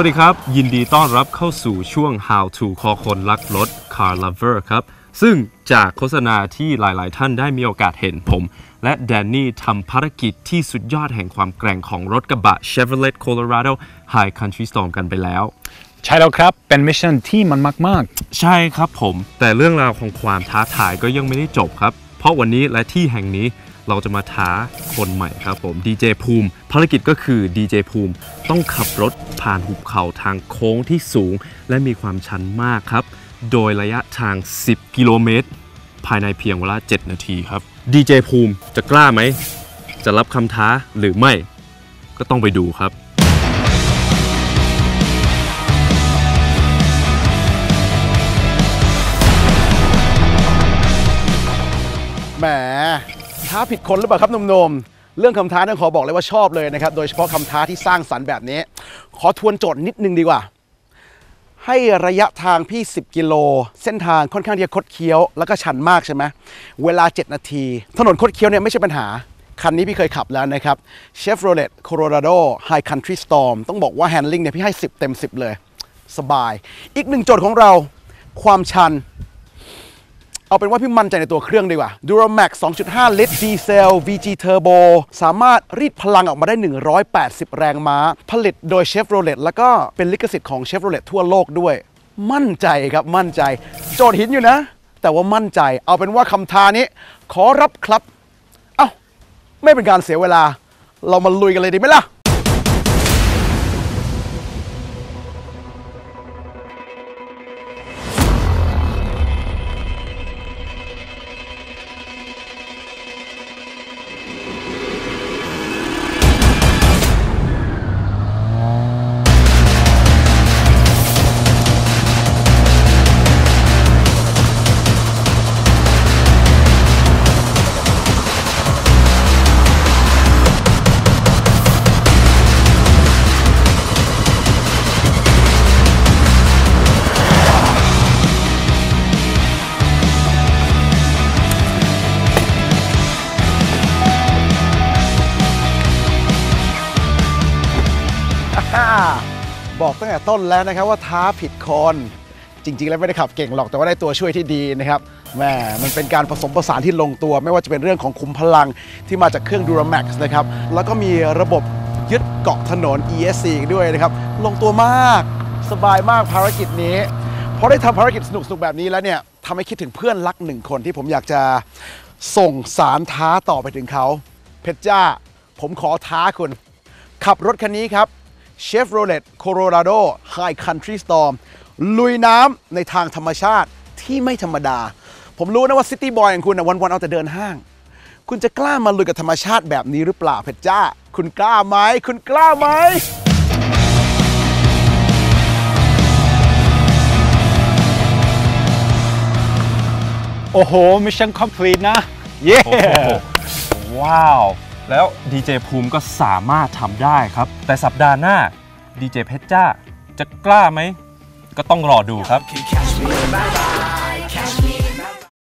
วัสดีครับ ยินดีต้อนรับเข้าสู่ช่วง How to คอคนรักรถ Car Lover ครับ ซึ่งจากโฆษณาที่หลาย ๆ ท่านได้มีโอกาสเห็นผม และแดนนี่ทำภารกิจที่สุดยอดแห่งความแกร่งของรถกระบะ Chevrolet Colorado High Country Storm กันไปแล้ว ใช่แล้วครับ เป็นมิชชั่นที่มันมาก ใช่ครับผม แต่เรื่องราวของความท้าทายก็ยังไม่ได้จบครับ เพราะวันนี้และที่แห่งนี้ เราจะมาท้าคนใหม่ครับผมดีเจภูมิ ภารกิจก็คือดีเจภูมิต้องขับรถผ่านหุบเขาทางโค้งที่สูง และมีความชันมากครับ โดยระยะทาง 10 กิโลเมตร ภายในเพียงเวลา 7 นาทีครับดีเจภูมิจะกล้าไหม จะรับคำท้าหรือไม่ ก็ต้องไปดูครับแหม ท้าผิดคนหรือเปล่าครับหนุ่มๆ เรื่องคำท้าเนี่ยขอบอกเลยว่าชอบเลยนะครับ โดยเฉพาะคำท้าที่สร้างสรรค์แบบนี้ ขอทวนโจทย์นิดนึงดีกว่า ให้ระยะทางพี่ 10 กิโล เส้นทางค่อนข้างที่จะคดเคี้ยวแล้วก็ชันมากใช่ไหมเวลา 7 นาที ถนนคดเคี้ยวเนี่ยไม่ใช่ปัญหา คันนี้พี่เคยขับแล้วนะครับ Chevrolet Colorado High Country Storm ต้องบอกว่า handling เนี่ยพี่ให้ 10 เต็ม 10 เลย สบาย อีกหนึ่งโจทย์ของเรา ความชัน เอาเป็นว่าพี่มั่นใจในตัวเครื่องดีกว่า Duramax 2.5 ลิตรดีเซล VG Turbo สามารถรีดพลังออกมาได้ 180 แรงม้า ผลิตโดย Chevrolet แล้วก็เป็นลิขสิทธิ์ของ Chevrolet ทั่วโลกด้วย มั่นใจครับมั่นใจ โจทย์หินอยู่นะ แต่ว่ามั่นใจ เอาเป็นว่าคำทานี้ ขอรับครับ เอ้า ไม่เป็นการเสียเวลา เรามาลุยกันเลยดีไหมล่ะ บอกตั้งแต่ต้นแล้วนะครับว่าท้าผิดคน จริง ๆ แล้วไม่ได้ขับเก่งหรอกแต่ว่าได้ตัวช่วยที่ดีนะครับแหมมันเป็นการผสมผสานที่ลงตัว ไม่ว่าจะเป็นเรื่องของคุมพลังที่มาจากเครื่อง Duramax นะครับแล้วก็มีระบบยึดเกาะถนน ESC อีด้วยนะครับ ลงตัวมากสบายมากภารกิจนี้พอได้ทำภารกิจสนุกๆแบบนี้แล้วเนี่ยทำให้คิดถึงเพื่อนรักหนึ่งคนที่ผมอยากจะส่งสารท้าต่อไปถึงเขา เพชรจ้า ผมขอท้าคุณ ขับรถคันนี้ครับ Chevrolet Colorado High Country Storm ลุยน้ำในทางธรรมชาติที่ไม่ธรรมดา ผมรู้นะว่าซิตี้บอยของคุณนะวันๆเอาแต่เดินห้าง คุณจะกล้ามาลุยกับธรรมชาติแบบนี้หรือเปล่าเพชรจ้า คุณกล้าไหม คุณกล้าไหมๆโอ้โหมิชชั่นคอมพลีทนะ เย้โอ้โหว้าว แล้วดีเจภูมิก็สามารถทำได้ครับ แต่สัปดาห์หน้าดีเจเพชรจ้าจะกล้าไหม ก็ต้องรอดูครับ